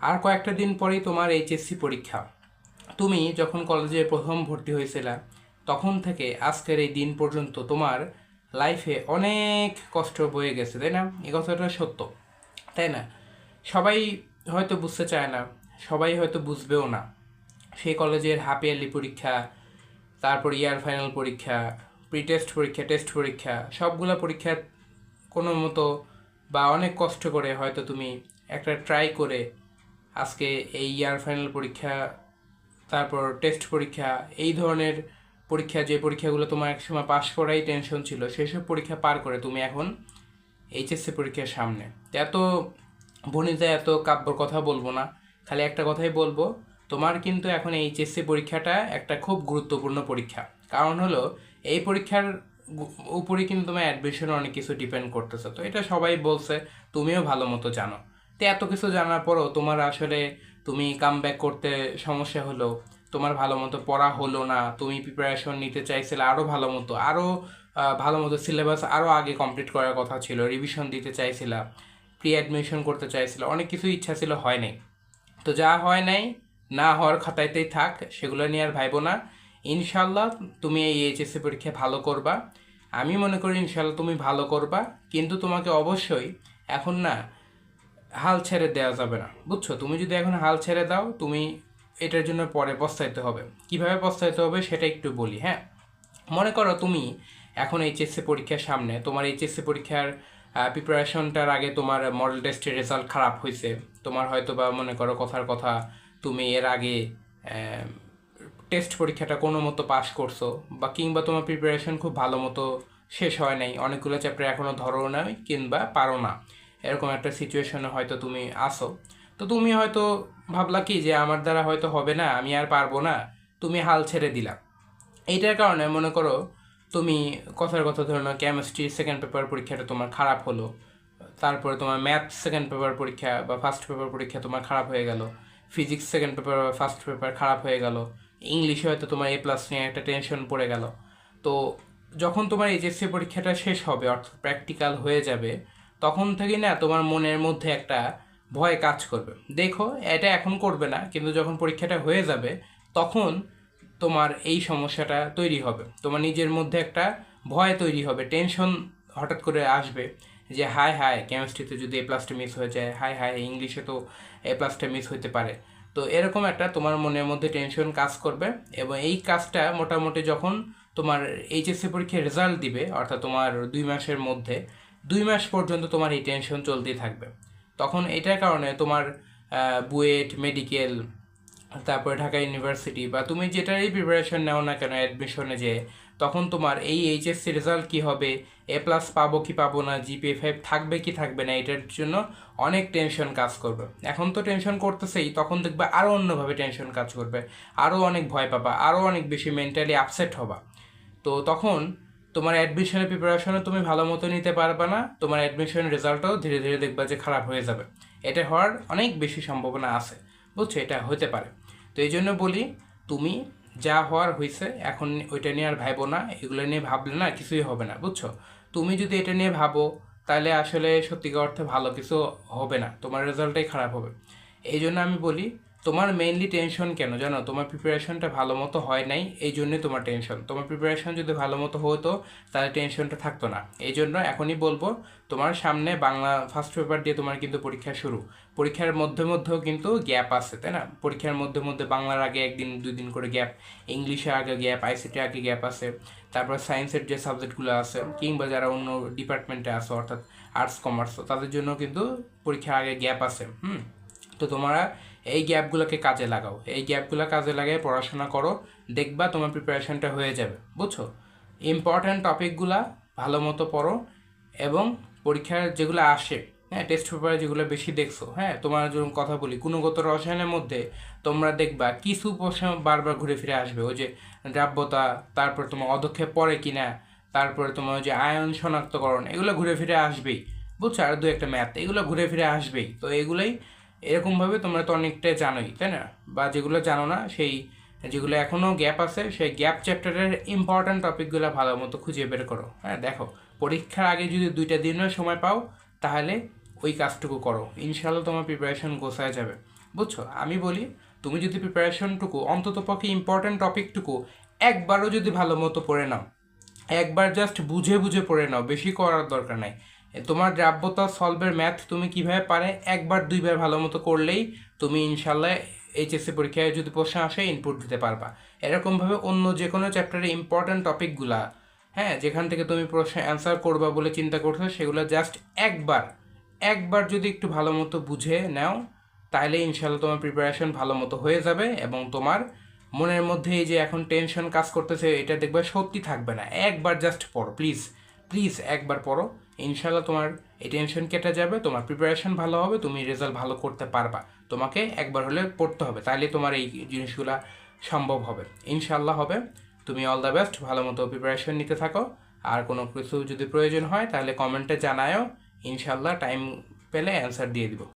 আর কয়েকটা দিন পরেই তোমার এইচএসসি পরীক্ষা। তুমি যখন কলেজে প্রথম ভর্তি হয়েছিলা, তখন থেকে আজকের এই দিন পর্যন্ত তোমার লাইফে অনেক কষ্ট বয়ে গেছে, তাই না? এ কথাটা সত্য, তাই না? সবাই হয়তো বুঝতে চায় না, সবাই হয়তো বুঝবেও না। সেই কলেজের হাফ ইয়ারলি পরীক্ষা, তারপর ইয়ার ফাইনাল পরীক্ষা প্রি টেস্ট পরীক্ষা টেস্ট পরীক্ষা, সবগুলো পরীক্ষার কোনো মতো বা অনেক কষ্ট করে হয়তো তুমি একটা ট্রাই করে আজকে এই ইয়ার ফাইনাল পরীক্ষা, তারপর টেস্ট পরীক্ষা, এই ধরনের পরীক্ষা, যে পরীক্ষাগুলো তোমার একসময় পাশ করাই টেনশন ছিল, সেসব পরীক্ষা পার করে তুমি এখন এইচএসসি পরীক্ষার সামনে। এত বনিতা, এত কাব্যর কথা বলব না, খালি একটা কথাই বলব, তোমার কিন্তু এখন এইচএসসি পরীক্ষাটা একটা খুব গুরুত্বপূর্ণ পরীক্ষা। কারণ হলো, এই পরীক্ষার উপরে কিন্তু তোমার অ্যাডমিশন অনেক কিছু ডিপেন্ড করতেছে। তো এটা সবাই বলছে, তুমিও ভালো মতো জানো। তো এত কিছু জানার পরও তোমার আসলে তুমি কাম করতে সমস্যা হলো, তোমার ভালো মতো পড়া হলো না, তুমি প্রিপারেশন নিতে চাইছিলে আরও ভালো মতো আরও ভালো মতো সিলেবাস আরও আগে কমপ্লিট করার কথা ছিল রিভিশন দিতে চাইছিলা প্রি অ্যাডমিশন করতে চাইছিল, অনেক কিছু ইচ্ছা ছিল, হয় নাই। তো যা হয় নাই, না হওয়ার খাতাইতেই থাক, সেগুলো নিয়ে আর ভাইবো না। ইনশাল্লাহ তুমি এই এইচএসসি পরীক্ষা ভালো করবা। আমি মনে করি ইনশাল্লাহ তুমি ভালো করবা, কিন্তু তোমাকে অবশ্যই এখন না হাল ছেড়ে দেওয়া যাবে না, বুঝছ? তুমি যদি এখন হাল ছেড়ে দাও, তুমি এটার জন্য পরে পস্তাইতে হবে। কীভাবে পস্তাইতে হবে সেটা একটু বলি হ্যাঁ? মনে করো তুমি এখন এইচএসসি পরীক্ষার সামনে, তোমার এইচএসসি পরীক্ষার প্রিপারেশনটার আগে তোমার মডেল টেস্টের রেজাল্ট খারাপ হয়েছে তোমার হয়তো বা মনে করো কথার কথা, তুমি এর আগে টেস্ট পরীক্ষাটা কোনো মতো পাশ করছ বা কিংবা তোমার প্রিপারেশন খুব ভালো মতো শেষ হয় নাই। অনেকগুলো চ্যাপ্টার এখনও ধরো নাই কিংবা পারো না। এরকম একটা সিচুয়েশনে হয়তো তুমি আসো তো তুমি হয়তো ভাবলা কি যে আমার দ্বারা হয়তো হবে না, আমি আর পারব না, তুমি হাল ছেড়ে দিলা। এইটার কারণে মনে করো তুমি কথার কথা ধরো না কেমিস্ট্রি সেকেন্ড পেপার পরীক্ষাটা তোমার খারাপ হলো, তারপরে তোমার ম্যাথ সেকেন্ড পেপার পরীক্ষা বা ফার্স্ট পেপার পরীক্ষা তোমার খারাপ হয়ে গেল ফিজিক্স সেকেন্ড পেপার বা ফার্স্ট পেপার খারাপ হয়ে গেল ইংলিশে হয়তো তোমার এ প্লাস নিয়ে একটা টেনশন পড়ে গেল। তো যখন তোমার এইচএসসি পরীক্ষাটা শেষ হবে, অর্থাৎ প্র্যাকটিক্যাল হয়ে যাবে তখন থেকেই না তোমার মনের মধ্যে একটা ভয় কাজ করবে। দেখো, এটা এখন করবে না, কিন্তু যখন পরীক্ষাটা হয়ে যাবে, তখন তোমার এই সমস্যাটা তৈরি হবে। তোমার নিজের মধ্যে একটা ভয় তৈরি হবে টেনশন হঠাৎ করে আসবে যে হাই হাই কেমিস্ট্রিতে যদি এ প্লাসটা মিস হয়ে যায় হাই হাই ইংলিশে তো এ প্লাসটা মিস হতে পারে। তো এরকম একটা তোমার মনের মধ্যে টেনশন কাজ করবে এবং এই কাজটা মোটামুটি যখন তোমার এইচএসসি পরীক্ষার রেজাল্ট দিবে, অর্থাৎ তোমার দুই মাসের মধ্যে দুই মাস পর্যন্ত তোমার এই টেনশন চলতেই থাকবে। তখন এটার কারণে তোমার বুয়েট মেডিকেল তারপরে ঢাকা ইউনিভার্সিটি বা তুমি যেটারই প্রিপারেশন নাও না কেন অ্যাডমিশনে যে তখন তোমার এই এইচএসসি রেজাল্ট কি হবে এ প্লাস পাবো কি পাবো না জিপিএ ফাইভ থাকবে কি থাকবে না, এটার জন্য অনেক টেনশন কাজ করবে। এখন তো টেনশন করতেছেই, তখন দেখবে আরও অন্যভাবে টেনশন কাজ করবে আরও অনেক ভয় পাবা আরও অনেক বেশি মেন্টালি আপসেট হবা। তো তখন তোমার অ্যাডমিশনের প্রিপারেশনও তুমি ভালো মতো নিতে পারবে না, তোমার অ্যাডমিশন রেজাল্টও ধীরে ধীরে দেখবা যে খারাপ হয়ে যাবে। এটা হওয়ার অনেক বেশি সম্ভাবনা আছে, বুঝছ? এটা হতে পারে। তো এই জন্য বলি, তুমি যা হওয়ার হয়েছে এখন ওইটা নিয়ে আর ভাবো না, এগুলো নিয়ে ভাবলে না কিছুই হবে না, বুঝছ? তুমি যদি এটা নিয়ে ভাবো, তাহলে আসলে সত্যিকার অর্থে ভালো কিছু হবে না, তোমার রেজাল্টটাই খারাপ হবে। এই জন্য আমি বলি তোমার মেইনলি টেনশন কেন জানো? তোমার প্রিপারেশনটা ভালো মতো হয় নাই, এই জন্যই তোমার টেনশন তোমার প্রিপারেশন যদি ভালো মতো হতো, তাহলে টেনশনটা থাকতো না। এই জন্য এখনই বলব, তোমার সামনে বাংলা ফার্স্ট পেপার দিয়ে তোমার কিন্তু পরীক্ষা শুরু। পরীক্ষার মধ্যে মধ্যেও কিন্তু গ্যাপ আছে, তাই না? পরীক্ষার মধ্যে মধ্যে বাংলার আগে একদিন দুই দিন করে গ্যাপ ইংলিশে আগে গ্যাপ আইসিটি আগে গ্যাপ আছে, তারপর সায়েন্সের যে সাবজেক্টগুলো আছে, কিংবা যারা অন্য ডিপার্টমেন্টে আছে, অর্থাৎ আর্টস কমার্স তাদের জন্য কিন্তু পরীক্ষার আগে গ্যাপ আছে, হুম? তো তোমরা এই গ্যাপগুলোকে কাজে লাগাও। এই গ্যাপগুলো কাজে লাগিয়ে পড়াশোনা করো। দেখবা তোমার প্রিপারেশনটা হয়ে যাবে। বুঝছ? ইম্পর্ট্যান্ট টপিকগুলা ভালো মতো পড়ো এবং পরীক্ষার যেগুলো আসে হ্যাঁ টেস্ট পেপারে যেগুলো বেশি দেখছ হ্যাঁ তোমার যখন কথা বলি, গুণগত রসায়নের মধ্যে তোমরা দেখবা কিছু প্রশ্ন বারবার ঘুরে ফিরে আসবে। ওই যে দ্রাব্যতা, তারপর তোমার অদক্ষেপ পড়ে কিনা, তারপরে তোমার ওই যে আয়ন শনাক্তকরণ, এগুলো ঘুরে ফিরে আসবেই। বুঝছ? আর দু একটা ম্যাথ এগুলো ঘুরে ফিরে আসবেই। তো এগুলোই এরকমভাবে তোমরা তো অনেকটাই জানোই, তাই না? বা যেগুলো জানো না, সেই যেগুলো এখনও গ্যাপ আছে, সেই গ্যাপ চ্যাপ্টারের ইম্পর্ট্যান্ট টপিকগুলো ভালো মতো খুঁজে বের করো। হ্যাঁ দেখো, পরীক্ষার আগে যদি দুইটা দিনের সময় পাও, তাহলে ওই কাজটুকু করো। ইনশাল্লাহ তোমার প্রিপারেশন গোছায় যাবে। বুঝছ? আমি বলি, তুমি যদি প্রিপারেশনটুকু অন্তত পক্ষে ইম্পর্ট্যান্ট টপিকটুকু একবারও যদি ভালো মতো পড়ে নাও, একবার জাস্ট বুঝে বুঝে পড়ে নাও, বেশি করার দরকার নাই। তোমার দ্রাব্যতা সলভের ম্যাথ তুমি কীভাবে পারে? একবার, দুইবার ভালো মতো করলেই তুমি ইনশাল্লাহ এইচএসসি পরীক্ষায় যদি প্রশ্ন আসে ইনপুট দিতে পারবা। এরকমভাবে অন্য যে কোনো চ্যাপ্টারের ইম্পর্ট্যান্ট টপিকগুলা হ্যাঁ যেখান থেকে তুমি প্রশ্ন অ্যান্সার করবা বলে চিন্তা করছ, সেগুলো জাস্ট একবার একবার যদি একটু ভালো মতো বুঝে নাও তাহলে ইনশাল্লাহ তোমার প্রিপারেশন ভালো মতো হয়ে যাবে এবং তোমার মনের মধ্যে এই যে এখন টেনশন কাজ করতেছে, এটা দেখবে সত্যি থাকবে না। একবার জাস্ট পড়ো প্লিজ প্লিজ একবার পড়ো। ইনশাল্লাহ তোমার এই টেনশন কেটে যাবে, তোমার প্রিপারেশন ভালো হবে, তুমি রেজাল্ট ভালো করতে পারবা। তোমাকে একবার হলে পড়তে হবে তাহলে তোমার এই জিনিসগুলা সম্ভব হবে। ইনশাল্লাহ হবে। তুমি অল দ্য বেস্ট ভালো মতো প্রিপারেশন নিতে থাকো। আর কোনো কিছু যদি প্রয়োজন হয় তাহলে কমেন্টে জানায়ও। ইনশাল্লাহ টাইম পেলে অ্যান্সার দিয়ে দিব।